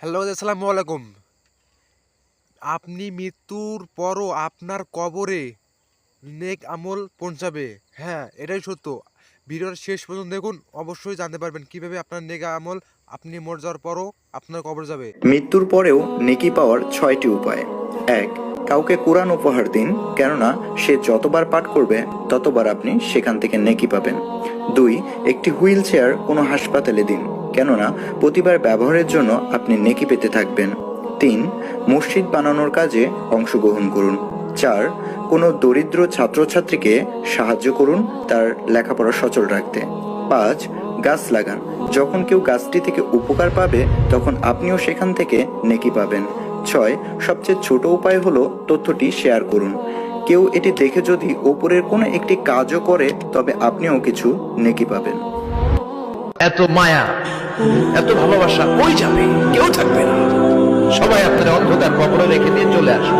Hello, আসসালামু আলাইকুম। আপনি মৃত্যুর পরও আপনার কবরে নেক আমল পৌঁছাবে। হ্যাঁ এটাই সত্য। ভিডিওর শেষ পর্যন্ত দেখুন, অবশ্যই জানতে পারবেন কীভাবে আপনার নেক আমল আপনি মরে যাওয়ার পরও আপনার কবর যাবে। মৃত্যুর পরেও নেকি পাওয়ার ছয়টি উপায়। এক, কাউকে কোরআন উপহার দিন, কেননা সে যতবার পাঠ করবে, ততবার আপনি সেখান থেকে নেকি পাবেন। দুই, একটি হুইল চেয়ার কোনো হাসপাতালে দিন। কেননা প্রতিবার ব্যবহারের জন্য আপনি নেকি পেতে থাকবেন। তিন, মসজিদ বানানোর কাজে অংশগ্রহণ করুন। চার, কোনো দরিদ্র ছাত্রছাত্রীকে সাহায্য করুন তার লেখাপড়া সচল রাখতে। পাঁচ, গাছ লাগান। যখন কেউ গাছটি থেকে উপকার পাবে, তখন আপনিও সেখান থেকে নেকি পাবেন। ছয়, সবচেয়ে ছোট উপায় হলো তথ্যটি শেয়ার করুন। কেউ এটি দেখে যদি ওপরের কোনো একটি কাজও করে, তবে আপনিও কিছু নেকি পাবেন। এত মায়া, এত ভালোবাসা কই যাবে? কেউ থাকবে না। সবাই আপনার অন্ধকার কবরে রেখে দিয়ে চলে আসবে